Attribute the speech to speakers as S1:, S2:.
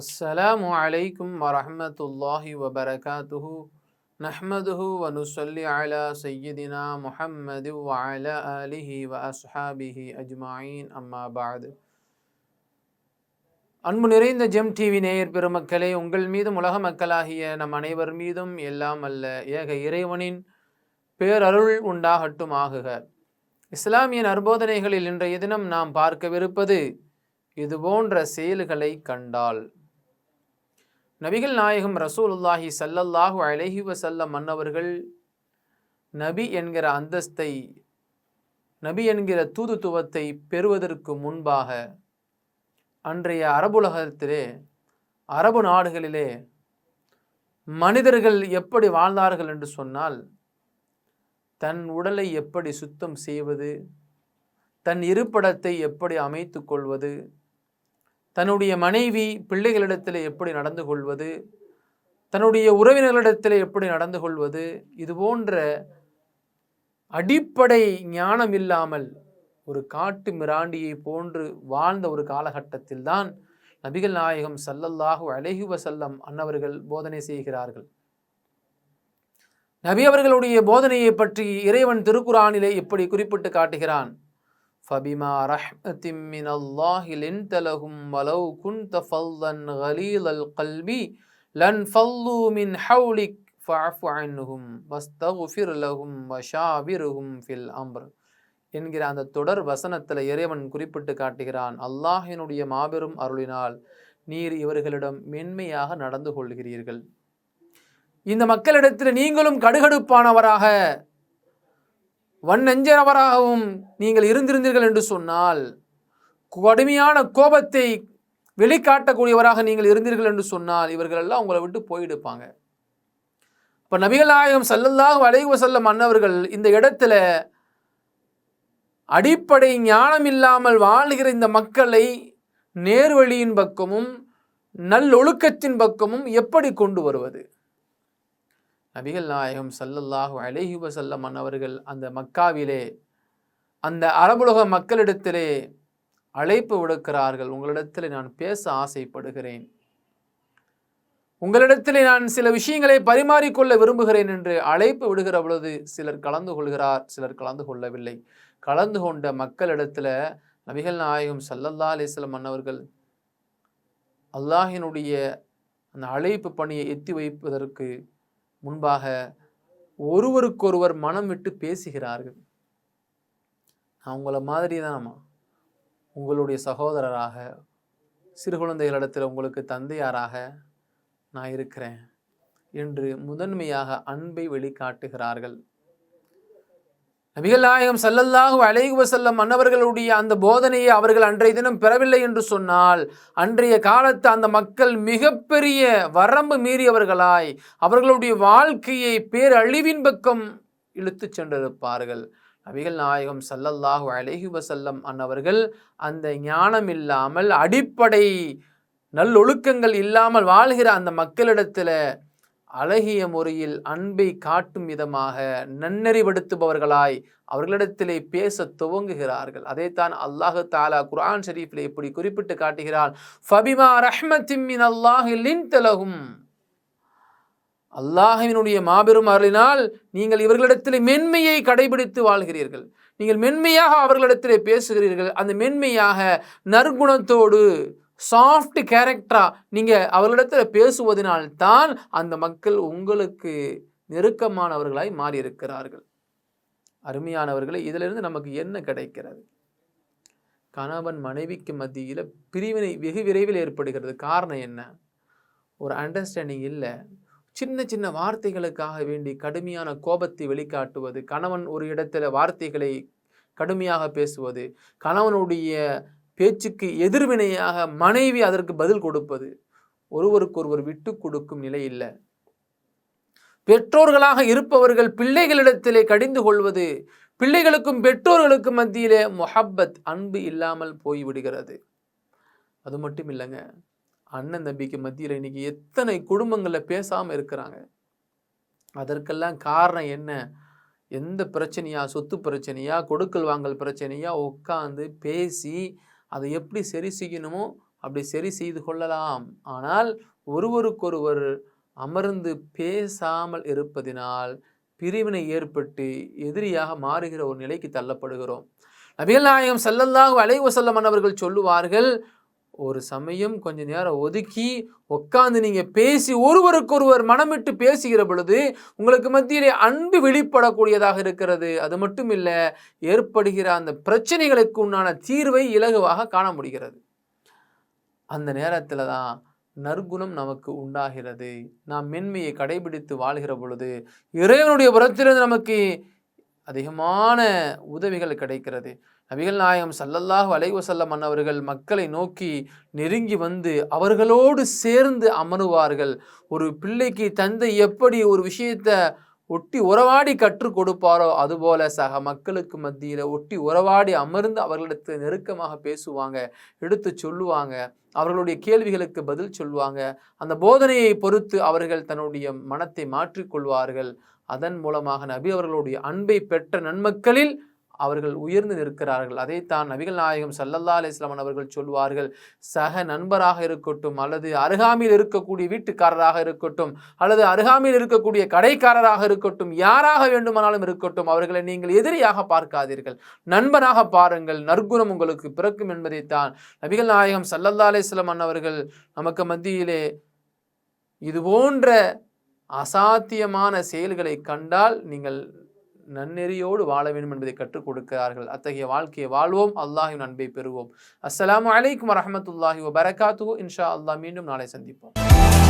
S1: السلام عليكم ورحمة الله وبركاته نحمده ونصلي على سيدنا محمد وعلى آله وأصحابه أجمعين أما بعد அன்பு நிறைந்த GeM TV நேயர் பெருமக்களே உங்கள் மீதும் உலக மக்களாகிய நம் அனைவர் மீதும் எல்லாம் அல்ல ஏக இறைவனின் பேரருள் உண்டாகட்டும் ஆகுக இஸ்லாமிய நற்போதனைகளில் இன்றைய தினம் நாம் பார்க்கவிருப்பது இது போன்ற செயல்களை கண்டால் நபிகள் நாயகம் ரசூலுல்லாஹி சல்லல்லாஹு அலஹி வசல்ல மன்னவர்கள் நபி என்கிற அந்தஸ்தை நபி என்கிற தூதுத்துவத்தை பெறுவதற்கு முன்பாக அன்றைய அரபுலகத்திலே அரபு நாடுகளிலே மனிதர்கள் எப்படி வாழ்ந்தார்கள் என்று சொன்னால் தன் உடலை எப்படி சுத்தம் செய்வது தன் இருப்பிடத்தை எப்படி அமைத்து கொள்வது தன்னுடைய மனைவி பிள்ளைகளிடத்தில் எப்படி நடந்து கொள்வது? தன்னுடைய உறவினர்களிடத்தில் எப்படி நடந்து கொள்வது? இது போன்ற அடிப்படை ஞானம் இல்லாமல் ஒரு காட்டு மிராண்டியை போன்று வாழ்ந்த ஒரு காலகட்டத்தில் தான் நபிகள் நாயகம் சல்லல்லாஹு அலஹி வசல்லம் அன்னவர்கள் போதனை செய்கிறார்கள். நபி அவர்களுடைய போதனையை பற்றி இறைவன் திருக்குறானிலே இப்படி குறிப்பிட்டு காட்டுகிறான்? فبما رحمة من الله لنت لهم ولو كنت فظا غليظ القلب لانفضوا من حولك فاعف عنهم واستغفر لهم وشاورهم في الأمر என்கிற அந்த தொடர் வசனத்தில் இறைவன் குறிப்பிட்டு காட்டுகிறான் அல்லாஹினுடைய மாபெரும் அருளினால் நீர் இவர்களிடம் மென்மையாக நடந்து கொள்கிறீர்கள் இந்த மக்களிடத்தில் நீங்களும் கடுகடுப்பானவராக வன்னெஞ்சரவராகவும் நீங்கள் இருந்திருந்தீர்கள் என்று சொன்னால் கடுமையான கோபத்தை வெளிக்காட்டக்கூடியவராக நீங்கள் இருந்தீர்கள் என்று சொன்னால் இவர்கள் எல்லாம் உங்களை விட்டு போயிடுப்பாங்க. இப்போ நபிகள் நாயகம் சல்லல்லாஹ் அலைவ செல்ல மன்னவர்கள் இந்த இடத்துல அடிப்படை ஞானம் இல்லாமல் வாழ்கிற இந்த மக்களை நேர்வழியின் பக்கமும் நல்லொழுக்கத்தின் பக்கமும் எப்படி கொண்டு வருவது? நபிகள் நாயகம் சல்லல்லாஹு அலேஹி வசல்லம் அவர்கள் அந்த மக்காவிலே அந்த அரபுலக மக்களிடத்திலே அழைப்பு விடுக்கிறார்கள். உங்களிடத்தில் நான் பேச ஆசைப்படுகிறேன். உங்களிடத்திலே நான் சில விஷயங்களை பரிமாறிக்கொள்ள விரும்புகிறேன் என்று அழைப்பு விடுகிற பொழுது சிலர் கலந்து கொள்கிறார் சிலர் கலந்து கொள்ளவில்லை. கலந்து கொண்ட மக்களிடத்தில் நபிகள் நாயகம் சல்லல்லா அலிஸ்லம் அன்னவர்கள் அல்லாஹினுடைய அந்த அழைப்பு பணியை எத்தி வைப்பதற்கு முன்பாக ஒருவருக்கொருவர் மனம் விட்டு பேசுகிறார்கள். நான் உங்களை மாதிரி தானம்மா உங்களுடைய சகோதரராக சிறு குழந்தைகளிடத்தில் உங்களுக்கு தந்தையாராக நான் இருக்கிறேன் என்று முதன்மையாக அன்பை வெளிக்காட்டுகிறார்கள். நபிகள் நாயகம் சல்லல்லாஹு அலைஹி வசல்லம் மன்னவர்களுடைய அந்த போதனையை அவர்கள் அன்றைய தினம் பெறவில்லை என்று சொன்னால் அன்றைய காலத்து அந்த மக்கள் மிகப்பெரிய வரம்பு மீறியவர்களாய் அவர்களுடைய வாழ்க்கையை பேரழிவின் பக்கம் இழுத்து சென்றிருப்பார்கள். நபிகள் நாயகம் சல்லல்லாஹு அலைஹி வசல்லம் அன்னவர்கள் அந்த ஞானம் இல்லாமல் அடிப்படை நல்லொழுக்கங்கள் இல்லாமல் வாழ்கிற அந்த மக்களிடத்தில் அழகிய முறையில் அன்பை காட்டும் விதமாக நன்னறிவடுத்துபவர்களாய் அவர்களிடத்திலே பேச துவங்குகிறார்கள். அதைத்தான் அல்லாஹு தாலா குரான் ஷரீஃபில் இப்படி குறிப்பிட்டு காட்டுகிறான். ஃபபிமா ரஹ்மத்தின் அல்லாஹின் தலகும் அல்லாஹினுடைய மாபெரும் அருளினால் நீங்கள் இவர்களிடத்தில் மென்மையை கடைபிடித்து வாழ்கிறீர்கள். நீங்கள் மென்மையாக அவர்களிடத்திலே பேசுகிறீர்கள். அந்த மென்மையாக நற்குணத்தோடு சாஃப்ட் கேரக்டராக நீங்கள் அவர்களிடத்தில் பேசுவதனால்தான் அந்த மக்கள் உங்களுக்கு நெருக்கமானவர்களாய் மாறியிருக்கிறார்கள். அருமையானவர்களை இதிலிருந்து நமக்கு என்ன கிடைக்கிறது? கணவன் மனைவிக்கு மத்தியில் பிரிவினை வெகு விரைவில் ஏற்படுகிறது. காரணம் என்ன? ஒரு அண்டர்ஸ்டாண்டிங் இல்லை. சின்ன சின்ன வார்த்தைகளுக்காக வேண்டி கடுமையான கோபத்தை வெளிக்காட்டுவது கணவன் ஒரு இடத்துல வார்த்தைகளை கடுமையாக பேசுவது கணவனுடைய பேச்சுக்கு எதிர்வினையாக மனைவி அதற்கு பதில் கொடுப்பது ஒருவருக்கொருவர் விட்டு கொடுக்கும் நிலை இல்லை. பெற்றோர்களாக இருப்பவர்கள் பிள்ளைகளிடத்திலே கடிந்து கொள்வது பிள்ளைகளுக்கும் பெற்றோர்களுக்கும் மத்தியிலே மொஹப்பத் அன்பு இல்லாமல் போய்விடுகிறது. அது மட்டும் இல்லைங்க. அண்ணன் தம்பிக்கு மத்தியில் இன்னைக்கு எத்தனை குடும்பங்களில் பேசாமல் இருக்கிறாங்க. அதற்கெல்லாம் காரணம் என்ன? எந்த பிரச்சனையா? சொத்து பிரச்சனையா? கொடுக்கல் வாங்கல் பிரச்சனையா? உட்காந்து பேசி அதை எப்படி சரி செய்யணுமோ அப்படி சரி செய்து கொள்ளலாம். ஆனால் ஒருவருக்கொருவர் அமர்ந்து பேசாமல் இருப்பதினால் பிரிவினை ஏற்பட்டு எதிரியாக மாறுகிற ஒரு நிலைக்கு தள்ளப்படுகிறோம். நபிகள் நாயகம் செல்லந்தாக அலைஹி வஸல்லம் அவர்கள் சொல்லுவார்கள் ஒரு சமயம் கொஞ்ச நேரம் ஒதுக்கி உட்காந்து நீங்கள் பேசி ஒருவருக்கொருவர் மனமிட்டு பேசுகிற பொழுது உங்களுக்கு மத்தியிலே அன்பு வெளிப்படக்கூடியதாக இருக்கிறது. அது மட்டும் இல்லை ஏற்படுகிற அந்த பிரச்சனைகளுக்கு உண்டான தீர்வை இலகுவாக காண முடிகிறது. அந்த நேரத்தில் தான் நற்குணம் நமக்கு உண்டாகிறது. நாம் மென்மையை கடைபிடித்து வாழ்கிற பொழுது இறைவனுடைய புறத்திலிருந்து நமக்கு அதிகமான உதவிகள் கிடைக்கிறது. நபிகள் நாயகம் ஸல்லல்லாஹு அலைஹி அன்னவர்கள் மக்களை நோக்கி நெருங்கி வந்து அவர்களோடு சேர்ந்து அமருவார்கள். ஒரு பிள்ளைக்கு தந்தை எப்படி ஒரு விஷயத்தை ஒட்டி உறவாடி கற்றுக் கொடுப்பாரோ அதுபோல சக மக்களுக்கு மத்தியில் ஒட்டி உறவாடி அமர்ந்து அவர்களிடத்து நெருக்கமாக பேசுவாங்க எடுத்து சொல்லுவாங்க அவர்களுடைய கேள்விகளுக்கு பதில் சொல்லுவாங்க. அந்த போதனையை பொறுத்து அவர்கள் தன்னுடைய மனத்தை மாற்றிக்கொள்வார்கள் அதன் மூலமாக நபி அவர்களுடைய அன்பை பெற்ற நன்மக்களில் அவர்கள் உயர்ந்து நிற்கிறார்கள். அதைத்தான் நபிகள் நாயகம் சல்லல்லா அலிஸ்லாமன் அவர்கள் சொல்வார்கள். சக நண்பராக இருக்கட்டும் அல்லது அருகாமையில் இருக்கக்கூடிய வீட்டுக்காரராக இருக்கட்டும் அல்லது அருகாமையில் இருக்கக்கூடிய கடைக்காரராக இருக்கட்டும் யாராக வேண்டுமானாலும் இருக்கட்டும் அவர்களை நீங்கள் எதிரியாக பார்க்காதீர்கள். நண்பராக பாருங்கள். நற்குணம் உங்களுக்கு பிறக்கும் என்பதைத்தான் நபிகள் நாயகம் சல்லல்லா அலிஸ்லாமன் அவர்கள் நமக்கு மத்தியிலே இது போன்ற அசாத்தியமான செயல்களை கண்டால் நீங்கள் நன்னெறியோடு வாழ வேண்டும் என்பதை கற்றுக் கொடுக்கிறார்கள். அத்தகைய வாழ்க்கையை வாழ்வோம். அல்லாஹின் அன்பை பெறுவோம். அஸ்லாம் அலைக்கும் வரமத்துல்லாஹி வபரகாத்துஹு. இன்ஷா அல்லாஹ் மீண்டும் நாளை சந்திப்போம்.